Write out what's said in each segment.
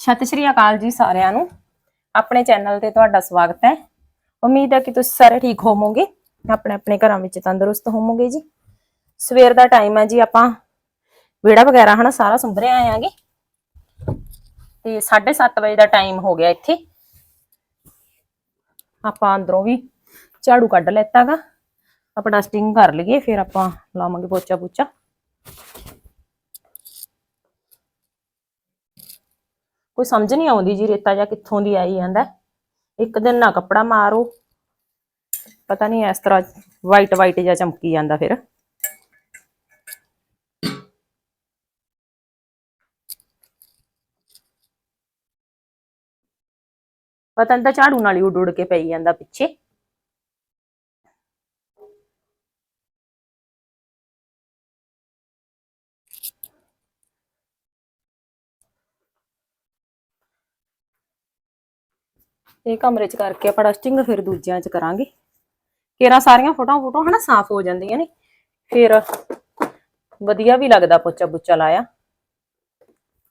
ਸਤਿ ਸ਼੍ਰੀ ਅਕਾਲ ਜੀ ਸਾਰਿਆਂ ਨੂੰ। ਆਪਣੇ ਚੈਨਲ ਤੇ ਤੁਹਾਡਾ ਸਵਾਗਤ ਹੈ। ਉਮੀਦ ਹੈ ਕਿ ਤੁਸੀਂ ਸਾਰੇ ਠੀਕ ਹੋਵੋਗੇ ਆਪਣੇ ਆਪਣੇ ਘਰਾਂ ਵਿੱਚ ਤੰਦਰੁਸਤ ਹੋਵੋਗੇ ਜੀ। ਸਵੇਰ ਦਾ ਟਾਈਮ ਹੈ ਜੀ, ਆਪਾਂ ਵਿਹੜਾ ਵਗੈਰਾ ਹਨਾ, ਸਾਰਾ ਸੁੰਭਰਿਆ ਆਇਆਂਗੇ। ਤੇ 7:30 ਵਜੇ ਦਾ ਟਾਈਮ ਹੋ ਗਿਆ ਇੱਥੇ। ਆਪਾਂ ਅੰਦਰੋਂ ਵੀ ਝਾੜੂ ਕੱਢ ਲੈਤਾਗਾ। ਆਪਾਂ ਡਸਟਿੰਗ ਕਰ ਲਈਏ, ਫਿਰ ਆਪਾਂ ਲਾਵਾਂਗੇ ਪੋਚਾ ਪੁੱਚਾ। ਕੋਈ ਸਮਝ ਨਹੀਂ ਆਉਂਦੀ ਜੀ ਰੇਤਾ ਜਾਂ ਕਿੱਥੋਂ ਦੀ ਆਈ ਜਾਂਦਾ। ਇੱਕ ਦਿਨ ਨਾ ਕੱਪੜਾ ਮਾਰੋ। ਪਤਾ ਨਹੀਂ ਇਸ ਤਰ੍ਹਾਂ ਵਾਈਟ ਵਾਈਟ ਜਿਹਾ ਚਮਕੀ ਜਾਂਦਾ ਫਿਰ। ਪਤਾ ਨਹੀਂ ਤਾਂ ਝਾੜੂ ਨਾਲ ਹੀ ਉੱਡ ਉੱਡ ਕੇ ਪਈ ਜਾਂਦਾ ਪਿੱਛੇ। ਇਹ ਕਮਰੇ 'ਚ ਕਰਕੇ ਆਪਾਂ ਡਸਟਿੰਗ ਫਿਰ ਦੂਜਿਆਂ 'ਚ ਕਰਾਂਗੇ। ਕੇਰਾ ਸਾਰੀਆਂ ਫੋਟੋਆਂ ਫੋਟੋ ਹਨਾ ਸਾਫ਼ ਹੋ ਜਾਂਦੀਆਂ ਨੇ। ਫਿਰ ਵਧੀਆ ਵੀ ਲੱਗਦਾ ਪੋਚਾ ਪੁੱਚਾ ਲਾਇਆ।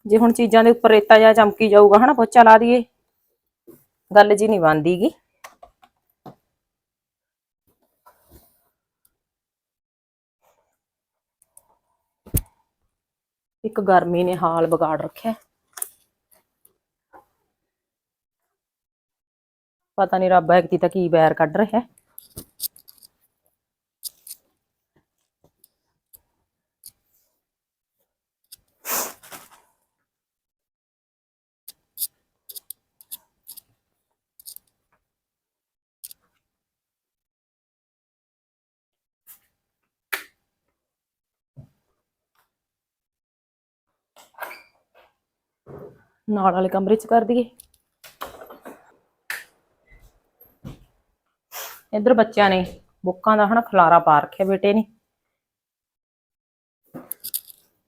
ਜੇ ਹੁਣ ਚੀਜ਼ਾਂ ਦੇ ਉੱਪਰ ਰੇਤਾ ਜਾਂ ਚਮਕੀ ਜਾਊਗਾ ਹਨਾ ਪੋਚਾ ਲਾ ਦਈਏ। ਗੱਲ ਜੀ ਨਹੀਂ ਬਣਦੀਗੀ ਇੱਕ ਗਰਮੀ ਨੇ ਹਾਲ ਵਿਗਾੜ ਰੱਖਿਆ। ਪਤਾ ਨਹੀਂ ਰੱਬ ਐਕਤੀ ਤਾਂ ਕੀ ਬੈਰ ਕੱਢ ਰਿਹਾ ਨਾਲ ਵਾਲੇ ਕਮਰੇ 'ਚ ਕਰ ਦਈਏ। ਇੱਧਰ ਬੱਚਿਆਂ ਨੇ ਬੁੱਕਾਂ ਦਾ ਹਨਾ ਖਲਾਰਾ ਪਾ ਰੱਖਿਆ ਬੇਟੇ ਨੇ।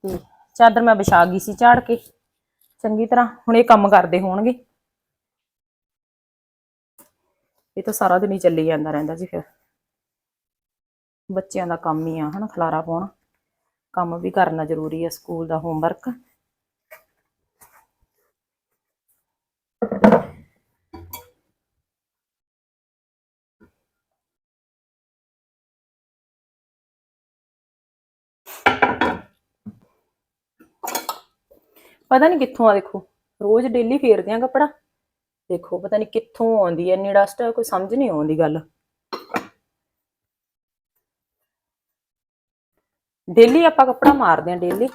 ਤੇ ਚਾਦਰ ਮੈਂ ਵਿਛਾ ਗਈ ਸੀ ਝਾੜ ਕੇ। ਚੰਗੀ ਤਰ੍ਹਾਂ ਹੁਣ ਇਹ ਕੰਮ ਕਰਦੇ ਹੋਣਗੇ। ਇਹ ਤਾਂ ਸਾਰਾ ਦਿਨ ਹੀ ਚੱਲੀ ਜਾਂਦਾ ਰਹਿੰਦਾ ਜੀ ਫਿਰ। ਬੱਚਿਆਂ ਦਾ ਕੰਮ ਹੀ ਆ ਹਨਾ ਖਲਾਰਾ ਪਾਉਣਾ। ਕੰਮ ਵੀ ਕਰਨਾ ਜ਼ਰੂਰੀ ਹੈ ਸਕੂਲ ਦਾ ਹੋਮਵਰਕ ਪਤਾ ਨਹੀਂ ਕਿੱਥੋਂ ਆ ਦੇਖੋ, ਰੋਜ਼ ਡੇਲੀ ਫੇਰਦੇ ਆ ਕੱਪੜਾ। ਦੇਖੋ, ਪਤਾ ਨਹੀਂ ਕਿੱਥੋਂ ਆਉਂਦੀ ਐ, ਇੰਨੀ ਡਸਟ ਕੋਈ ਸਮਝ ਨਹੀਂ ਆਉਂਦੀ ਗੱਲ। ਡੇਲੀ ਆਪਾਂ ਕੱਪੜਾ ਮਾਰਦੇ ਆ ਡੇਲੀ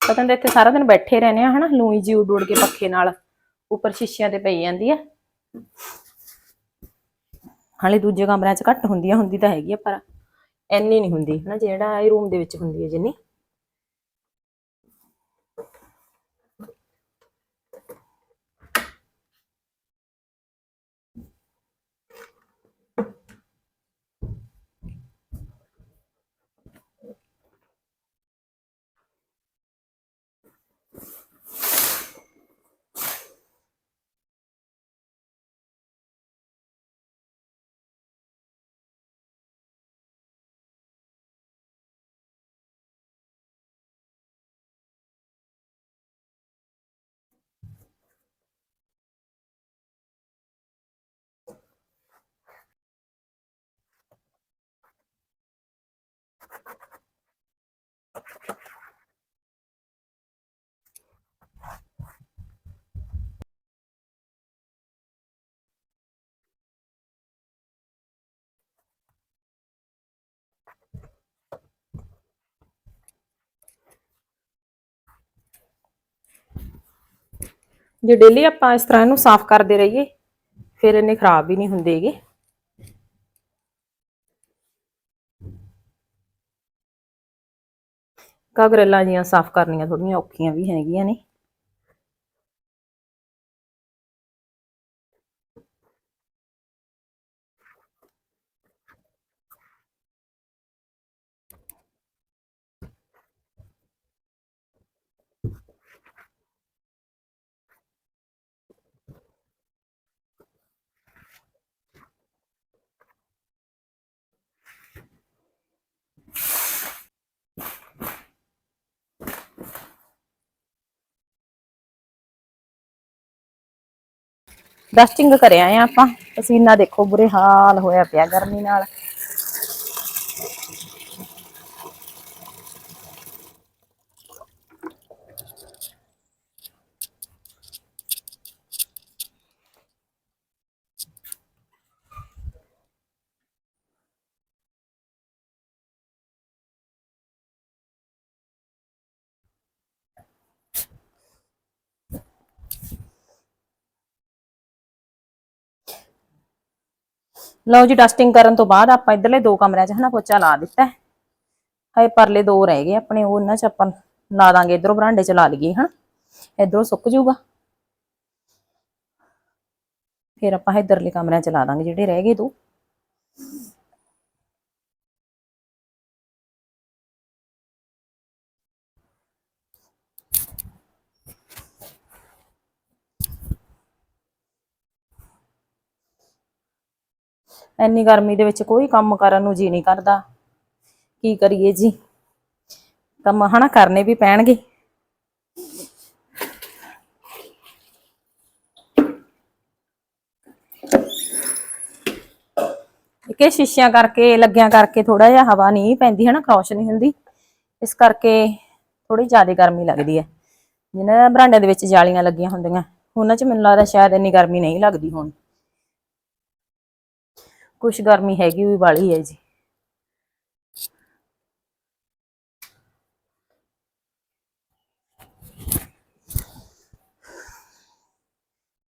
ਪਤਾ ਨਹੀਂ ਇੱਥੇ ਸਾਰਾ ਦਿਨ ਬੈਠੇ ਰਹਿੰਦੇ ਆ, ਹਨਾ, ਲੂਈ ਜੀ ਉੱਡ ਉੱਡ ਕੇ ਪੱਖੇ ਨਾਲ। ਉੱਪਰ ਸ਼ੀਸ਼ਿਆਂ ਤੇ ਪਈ ਜਾਂਦੀ ਆ ਹਾਲੇ ਦੂਜੇ ਕਮਰਿਆਂ 'ਚ ਘੱਟ ਹੁੰਦੀ ਆ ਹੁੰਦੀ ਤਾਂ ਹੈਗੀ ਆ, ਪਰ ਇੰਨੀ ਨਹੀਂ ਹੁੰਦੀ, ਹਨਾ, ਜਿਹੜਾ ਇਹ ਰੂਮ ਦੇ ਵਿੱਚ ਹੁੰਦੀ ਹੈ ਜਿੰਨੀ। ਜੇ ਡੇਲੀ ਆਪਾਂ ਇਸ ਤਰ੍ਹਾਂ ਇਹਨੂੰ ਸਾਫ਼ ਕਰਦੇ ਰਹੀਏ, ਫਿਰ ਇਹਨੇ ਖਰਾਬ ਵੀ ਨਹੀਂ ਹੁੰਦੇਗੇ ਕਾਗਰੇਲਾਂ ਜੀਆਂ ਸਾਫ਼ ਕਰਨੀਆਂ ਥੋੜੀਆਂ ਔਖੀਆਂ ਵੀ ਹੈਗੀਆਂ ਨੇ। ਡਸਟਿੰਗ ਕਰਿਆ ਆ ਆਪਾਂ। ਪਸੀਨਾ ਦੇਖੋ ਬੁਰੇ ਹਾਲ ਹੋਇਆ ਪਿਆ ਗਰਮੀ ਨਾਲ। ਲਓ ਜੀ ਡਸਟਿੰਗ ਕਰਨ ਤੋਂ ਬਾਅਦ ਆਪਾਂ ਇਧਰਲੇ ਦੋ ਕਮਰਿਆਂ 'ਚ ਹਨਾ ਪੋਚਾ ਲਾ ਦਿੱਤਾ ਹੈ। ਹਾਏ ਪਰਲੇ ਦੋ ਰਹਿ ਗਏ ਆਪਣੇ ਉਹਨਾਂ 'ਚ ਆਪਾਂ ਲਾ ਦਾਂਗੇ, ਇਧਰੋਂ ਬਰਾਂਡੇ 'ਚ ਲਾ ਲਈਏ ਹਨਾ। ਇਧਰੋਂ ਸੁੱਕ ਜਾਊਗਾ। ਫਿਰ ਆਪਾਂ ਇਧਰਲੇ ਕਮਰਿਆਂ 'ਚ ਲਾ ਦਾਂਗੇ ਜਿਹੜੇ ਰਹਿ ਗਏ ਦੋ। ਇੰਨੀ ਗਰਮੀ ਦੇ ਵਿੱਚ ਕੋਈ ਕੰਮ ਕਰਨ ਨੂੰ ਜੀ ਨਹੀਂ ਕਰਦਾ। ਕੀ ਕਰੀਏ ਜੀ? ਕੰਮ ਹਨਾ ਕਰਨੇ ਵੀ ਪੈਣਗੇ। ਕਿ ਸ਼ੀਸ਼ਿਆਂ ਕਰਕੇ, ਲੱਗਿਆਂ ਕਰਕੇ ਥੋੜਾ ਜਿਹਾ ਹਵਾ ਨਹੀਂ ਪੈਂਦੀ ਹੈ ਨਾ ਕ੍ਰੋਸ਼ ਨਹੀਂ ਹੁੰਦੀ। ਇਸ ਕਰਕੇ ਥੋੜੀ ਜ਼ਿਆਦਾ ਗਰਮੀ ਲੱਗਦੀ ਹੈ। ਜਿਹਨਾਂ ਬਰਾਂਡਿਆਂ ਦੇ ਵਿੱਚ ਜਾਲੀਆਂ ਲੱਗੀਆਂ ਹੁੰਦੀਆਂ। ਉਹਨਾਂ 'ਚ ਮੈਨੂੰ ਲੱਗਦਾ ਸ਼ਾਇਦ ਇੰਨੀ ਗਰਮੀ ਨਹੀਂ ਲੱਗਦੀ ਹੁਣ। ਕੁਛ ਗਰਮੀ ਹੈਗੀ ਵੀ ਵਾਲੀ ਹੈ ਜੀ।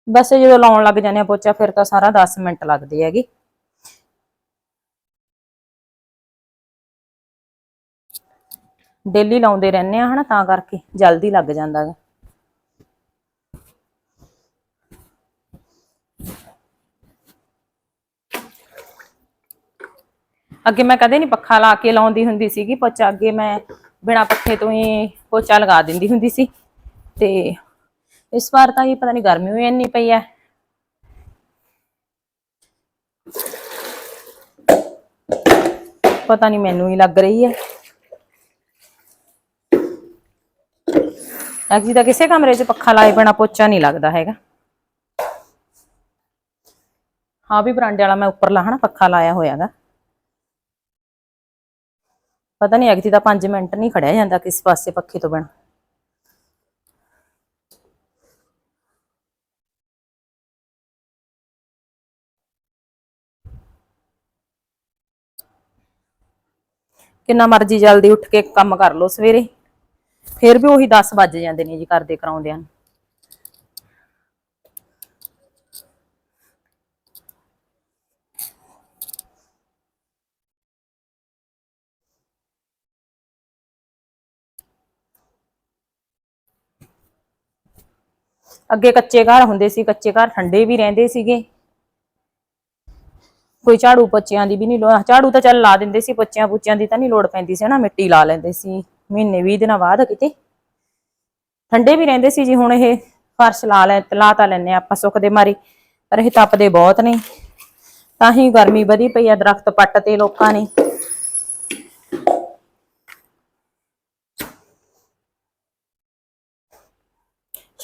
ਬਸ ਜਦੋਂ ਲਾਉਣ ਲੱਗ ਜਾਂਦੇ ਆ ਪੋਚਾ, ਫਿਰ ਤਾਂ ਸਾਰਾ 10 ਮਿੰਟ ਲੱਗਦੇ ਹੈਗੇ। ਡੇਲੀ ਲਾਉਂਦੇ ਰਹਿੰਦੇ ਆ ਹਨਾ, ਤਾਂ ਕਰਕੇ ਜਲਦੀ ਲੱਗ ਜਾਂਦਾ ਹੈ ਅੱਗੇ ਮੈਂ ਕਦੇ ਨਹੀਂ ਪੱਖਾ ਲਾ ਕੇ ਲਾਉਂਦੀ ਹੁੰਦੀ ਸੀਗੀ ਪੋਚਾ ਅੱਗੇ ਮੈਂ ਬਿਨਾ ਪੱਖੇ ਤੋਂ ਹੀ ਪੋਚਾ ਲਗਾ ਦਿੰਦੀ ਹੁੰਦੀ ਸੀ। ਤੇ ਇਸ ਵਾਰ ਤਾਂ ਇਹ ਪਤਾ ਨਹੀਂ ਗਰਮੀ ਹੋਈ ਇੰਨੀ ਪਈ ਐ। ਪਤਾ ਨਹੀਂ ਮੈਨੂੰ ਹੀ ਲੱਗ ਰਹੀ ਹੈ ਐਕਚੁਅਲੀ ਤਾਂ ਕਿਸੇ ਕਮਰੇ 'ਚ ਪੱਖਾ ਲਾਏ ਬਿਨਾ ਪੋਚਾ ਨਹੀਂ ਲੱਗਦਾ ਹੈਗਾ। ਹਾਂ ਵੀ ਬਰਾਂਡੇ ਵਾਲਾ ਮੈਂ ਉੱਪਰ ਲਾਹਣਾ ਪੱਖਾ ਲਾਇਆ ਹੋਇਆਗਾ। ਪਤਾ ਨਹੀਂ ਐਕਚੁਅਲੀ ਤਾਂ 5 ਮਿੰਟ ਨਹੀਂ ਖੜਿਆ ਜਾਂਦਾ ਕਿਸੇ ਪਾਸੇ ਪੱਖੇ ਤੋਂ ਬਿਨਾਂ। ਕਿੰਨਾ ਮਰਜ਼ੀ ਜਲਦੀ ਉੱਠ ਕੇ ਕੰਮ ਕਰ ਲਓ ਸਵੇਰੇ। ਫਿਰ ਵੀ ਉਹੀ 10 ਵੱਜ ਜਾਂਦੇ ਨੇ ਜੀ ਕਰਦੇ ਕਰਾਉਂਦਿਆਂ ਨੂੰ। ਅੱਗੇ ਕੱਚੇ ਘਰ ਹੁੰਦੇ ਸੀ, ਕੱਚੇ ਘਰ ਠੰਡੇ ਵੀ ਰਹਿੰਦੇ ਸੀਗੇ। ਕੋਈ ਝਾੜੂ ਪੋਚਿਆਂ ਦੀ ਵੀ ਨਹੀਂ ਲੋੜ, ਝਾੜੂ ਤਾਂ ਚੱਲ ਲਾ ਦਿੰਦੇ ਸੀ, ਪੋਚਿਆਂ ਪੁੱਚਿਆਂ ਦੀ ਤਾਂ ਨਹੀਂ ਲੋੜ ਪੈਂਦੀ ਸੀ ਹਨਾ, ਮਿੱਟੀ ਲਾ ਲੈਂਦੇ ਸੀ। ਮਹੀਨੇ 20 ਦਿਨਾਂ ਬਾਅਦ ਕਿਤੇ। ਠੰਡੇ ਵੀ ਰਹਿੰਦੇ ਸੀ ਜੀ, ਹੁਣ ਇਹ ਫਰਸ਼ ਲਾ ਲੈ, ਲਾ ਤਾਂ ਲੈਨੇ ਆਪਾਂ ਸੁੱਖ ਦੇ ਮਾਰੀ, ਪਰ ਇਹ ਤਪਦੇ ਬਹੁਤ ਨੇ। ਤਾਂ ਹੀ ਗਰਮੀ ਵਧੀ ਪਈ ਆ ਦਰਖਤ ਪੱਟ ਤੇ ਲੋਕਾਂ ਨੇ।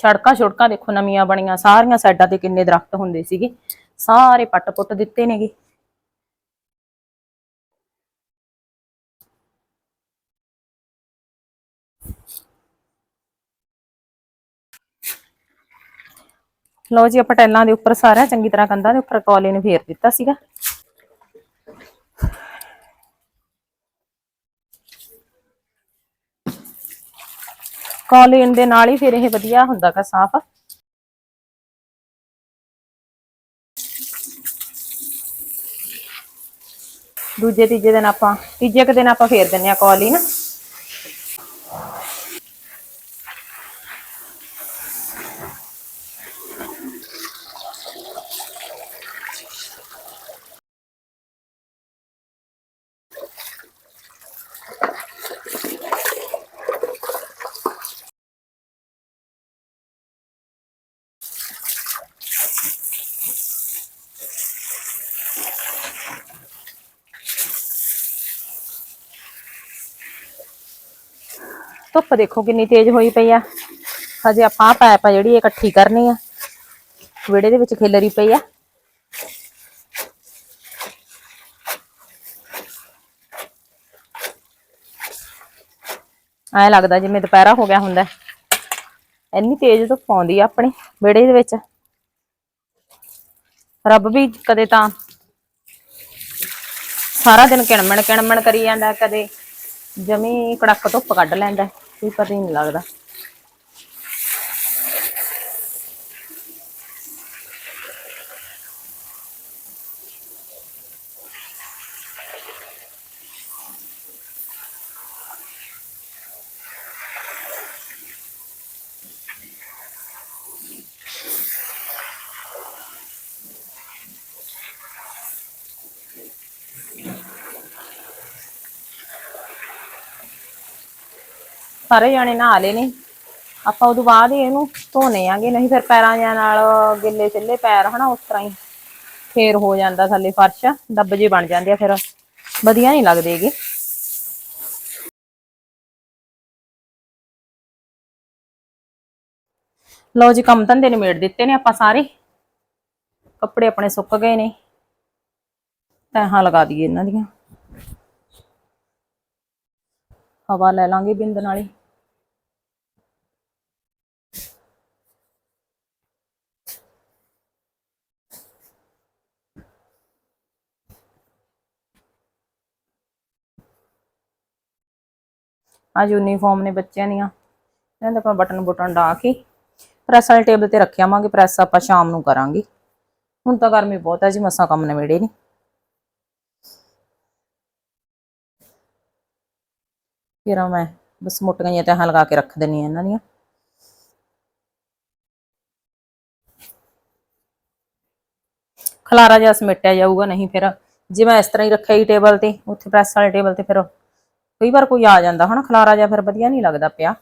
ਸੜਕਾਂ ਛੜਕਾਂ ਦੇਖੋ ਨਵੀਆਂ ਬਣੀਆਂ, ਸਾਰੀਆਂ ਸਾਈਡਾਂ ਤੇ ਕਿੰਨੇ ਦਰਖਤ ਹੁੰਦੇ ਸੀਗੇ, ਸਾਰੇ ਪੱਟ ਪੁੱਟ ਦਿੱਤੇ ਨੇਗੇ। ਲਓ ਜੀ, ਆਪਾਂ ਟੈਲਾਂ ਦੇ ਉੱਪਰ ਸਾਰਾ ਚੰਗੀ ਤਰ੍ਹਾਂ ਕੰਧਾਂ ਦੇ ਉੱਪਰ ਕੌਲੇ ਨੂੰ ਫੇਰ ਦਿੱਤਾ ਸੀਗਾ। ਕੋਲਿਨ ਦੇ ਨਾਲ ਹੀ ਫਿਰ ਇਹ ਵਧੀਆ ਹੁੰਦਾਗਾ ਸਾਫ਼। ਦੂਜੇ ਤੀਜੇ ਦਿਨ ਆਪਾਂ, ਤੀਜੇ ਕੁ ਦਿਨ ਆਪਾਂ ਫੇਰ ਦਿੰਨੇ ਆ ਕੋਲਿਨ ਧੁੱਪ ਦੇਖੋ ਕਿੰਨੀ ਤੇਜ਼ ਹੋਈ ਪਈ ਆ। ਹਜੇ ਆਪਾਂ ਆਹ ਪੈਪ ਆ ਜਿਹੜੀ ਇਕੱਠੀ ਕਰਨੀ ਆ। ਵਿਹੜੇ ਦੇ ਵਿੱਚ ਖਿਲਰੀ ਪਈ ਆ। ਐ ਲੱਗਦਾ ਜਿਵੇਂ ਦੁਪਹਿਰਾ ਹੋ ਗਿਆ ਹੁੰਦਾ। ਇੰਨੀ ਤੇਜ਼ ਧੁੱਪ ਆਉਂਦੀ ਆ ਆਪਣੇ ਵਿਹੜੇ ਦੇ ਵਿੱਚ। ਰੱਬ ਵੀ ਕਦੇ ਤਾਂ ਸਾਰਾ ਦਿਨ ਕਿਣਮਣ ਕਿਣਮਣ ਕਰੀ ਜਾਂਦਾ, ਕਦੇ ਜਮੀ ਕੜਕ ਧੁੱਪ ਕੱਢ ਲੈਂਦਾ। ਕੋਈ ਪਤਾ ਸਾਰੇ ਜਾਣੇ ਨਹਾ ਲਏ ਨੇ। ਆਪਾਂ ਉਦੋਂ ਬਾਅਦ ਹੀ ਇਹਨੂੰ ਧੋਨੇ ਆਂਗੇ, ਨਹੀਂ ਫਿਰ ਪੈਰਾਂ ਜਾਂ ਨਾਲ ਗਿੱਲੇ ਸਿੱਲੇ ਪੈਰ ਹਨਾ, ਉਸ ਤਰ੍ਹਾਂ ਹੀ ਫੇਰ ਹੋ ਜਾਂਦਾ ਥੱਲੇ ਫਰਸ਼, ਦੱਬ ਜੇ ਬਣ ਜਾਂਦੇ ਆ ਫਿਰ। ਵਧੀਆ ਨਹੀਂ ਲੱਗਦੇ ਹੈਗੇ। ਲਓ ਜੀ, ਕੰਮ ਧੰਦੇ ਨਿਮੇੜ ਦਿੱਤੇ ਨੇ ਆਪਾਂ ਸਾਰੇ। ਕੱਪੜੇ ਆਪਣੇ ਸੁੱਕ ਗਏ ਨੇ। ਤੈਹਾਂ ਲਗਾ ਦਈਏ ਇਹਨਾਂ ਦੀਆਂ। ਹਵਾ ਲੈ ਲਾਂਗੇ ਬਿੰਦ ਨਾਲੇ। ਆ ਯੂਨੀਫਾਰਮ ਨੇ ਬੱਚਿਆਂ ਦੀਆਂ। ਇਹਨਾਂ ਦੇ ਆਪਾਂ ਬਟਨ ਬੁਟਨ ਡਾ ਕੇ ਪ੍ਰੈਸ ਵਾਲੇ ਟੇਬਲ ਤੇ ਰੱਖਿਆ ਆਵਾਂਗੇ ਪ੍ਰੈਸ ਆਪਾਂ ਸ਼ਾਮ ਨੂੰ ਕਰਾਂਗੇ। ਹੁਣ ਤਾਂ ਗਰਮੀ ਬਹੁਤ ਹੈ ਜੀ, ਮਸਾਂ ਕੰਮ ਨਵੇੜੇ ਨਹੀਂ ਫਿਰ ਮੈਂ ਬਸ ਮੋਟੀਆਂ ਜਿਹੀਆਂ ਤਹਾਂ ਲਗਾ ਕੇ ਰੱਖ ਦਿੰਨੀ ਆ ਇਹਨਾਂ ਦੀਆਂ। ਖਲਾਰਾ ਜਿਹਾ ਸਮੇਟਿਆ ਜਾਊਗਾ, ਨਹੀਂ ਫਿਰ ਜੇ ਮੈਂ ਇਸ ਤਰ੍ਹਾਂ ਹੀ ਰੱਖਿਆ ਹੀ ਟੇਬਲ ਤੇ, ਉੱਥੇ ਪ੍ਰੈਸ ਵਾਲੇ ਟੇਬਲ ਤੇ ਫਿਰ ਕਈ ਵਾਰ ਕੋਈ ਆ ਜਾਂਦਾ ਹਨਾ ਖਲਾਰਾ ਜਿਹਾ ਫਿਰ ਵਧੀਆ ਨਹੀਂ ਲੱਗਦਾ ਪਿਆ।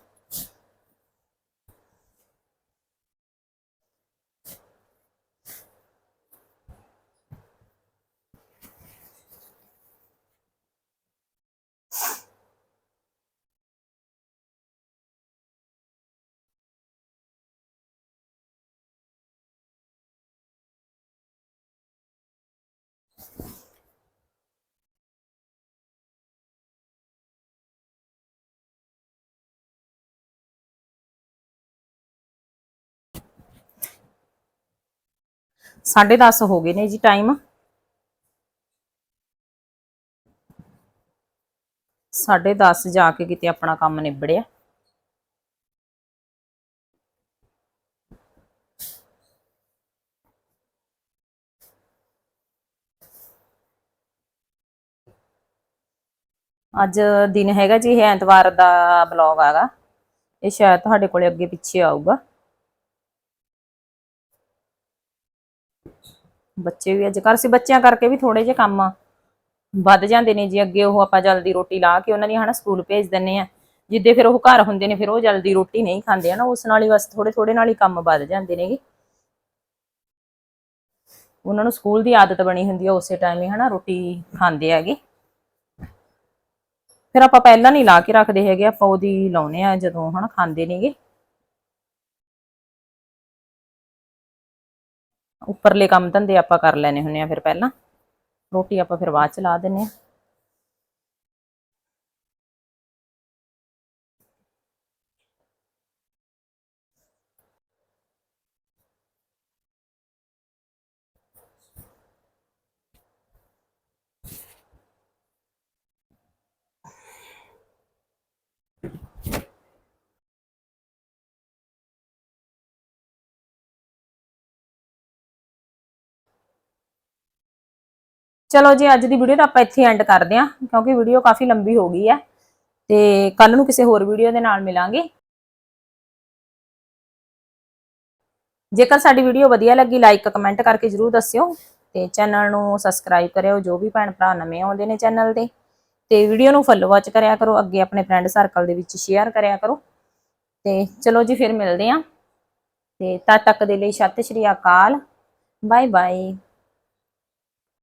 ਸਾਢੇ 10 ਹੋ ਗਏ ਨੇ ਜੀ ਟਾਈਮ। ਸਾਢੇ 10 ਜਾ ਕੇ ਕਿਤੇ ਆਪਣਾ ਕੰਮ ਨਿਬੜਿਆ। ਅੱਜ ਦਿਨ ਹੈਗਾ ਜੀ, ਇਹ ਐਤਵਾਰ ਦਾ ਬਲੌਗ ਆਗਾ ਇਹ ਸ਼ਾਇਦ ਤੁਹਾਡੇ ਕੋਲੇ ਅੱਗੇ ਪਿੱਛੇ ਆਊਗਾ। ਬੱਚੇ ਵੀ ਅੱਜ ਕਰ ਸੀ, ਬੱਚਿਆਂ ਕਰਕੇ ਵੀ ਥੋੜੇ ਜਿਹੇ ਕੰਮ ਵੱਧ ਜਾਂਦੇ ਨੇ ਜੀ, ਅੱਗੇ ਉਹ ਆਪਾਂ ਜਲਦੀ ਰੋਟੀ ਲਾ ਕੇ ਉਹਨਾਂ ਦੀ ਹਨਾ ਸਕੂਲ ਭੇਜ ਦਿੰਨੇ ਆ। ਜਿੱਦੇ ਫਿਰ ਉਹ ਘਰ ਹੁੰਦੇ ਨੇ, ਫਿਰ ਉਹ ਜਲਦੀ ਰੋਟੀ ਨਹੀਂ ਖਾਂਦੇ ਹਨਾ, ਉਸ ਨਾਲ ਹੀ ਬਸ ਥੋੜੇ ਥੋੜੇ ਨਾਲ ਹੀ ਕੰਮ ਵੱਧ ਜਾਂਦੇ ਨੇਗੇ ਉਹਨਾਂ ਨੂੰ ਸਕੂਲ ਦੀ ਆਦਤ ਬਣੀ ਹੁੰਦੀ ਆ ਉਸੇ ਟਾਈਮ ਹੀ ਹਨਾ ਰੋਟੀ ਖਾਂਦੇ ਹੈਗੇ। ਫਿਰ ਆਪਾਂ ਪਹਿਲਾਂ ਨਹੀਂ ਲਾ ਕੇ ਰੱਖਦੇ ਹੈਗੇ, ਆਪਾਂ ਉਹਦੀ ਲਾਉਨੇ ਆ ਜਦੋਂ ਹਨਾ ਖਾਂਦੇ ਨੇਗੇ। ਉੱਪਰਲੇ ਕੰਮ ਧੰਦੇ ਆਪਾਂ ਕਰ ਲੈਣੇ ਹੁੰਨੇ ਆ ਫਿਰ ਪਹਿਲਾਂ। ਰੋਟੀ ਆਪਾਂ ਫਿਰ ਬਾਅਦ ਚ ਲਾ ਦਿੰਨੇ ਆ ਚਲੋ ਜੀ, ਅੱਜ ਦੀ ਵੀਡੀਓ ਤਾਂ ਆਪਾਂ ਇੱਥੇ ਐਂਡ ਕਰਦੇ ਹਾਂ, ਕਿਉਂਕਿ ਵੀਡੀਓ ਕਾਫੀ ਲੰਬੀ ਹੋ ਗਈ ਹੈ। ਤੇ ਕੱਲ ਨੂੰ ਕਿਸੇ ਹੋਰ ਵੀਡੀਓ ਦੇ ਨਾਲ ਮਿਲਾਂਗੇ। ਜੇਕਰ ਸਾਡੀ ਵੀਡੀਓ ਵਧੀਆ ਲੱਗੀ ਲਾਈਕ ਕਮੈਂਟ ਕਰਕੇ ਜਰੂਰ ਦੱਸਿਓ ਤੇ ਚੈਨਲ ਨੂੰ ਸਬਸਕ੍ਰਾਈਬ ਕਰਿਓ, ਜੋ ਵੀ ਭੈਣ ਭਰਾ ਨਵੇਂ ਆਉਂਦੇ ਨੇ ਚੈਨਲ ਤੇ। ਤੇ ਵੀਡੀਓ ਨੂੰ ਫੋਲੋ ਵਾਚ ਕਰਿਆ ਕਰੋ, ਅੱਗੇ ਆਪਣੇ ਫਰੈਂਡ ਸਰਕਲ ਦੇ ਵਿੱਚ ਸ਼ੇਅਰ ਕਰਿਆ ਕਰੋ। ਤੇ ਚਲੋ ਜੀ, ਫਿਰ ਮਿਲਦੇ ਆਂ ਤੇ ਤਦ ਤੱਕ ਦੇ ਲਈ ਸਤਿ ਸ਼੍ਰੀ ਅਕਾਲ ਬਾਏ ਬਾਏ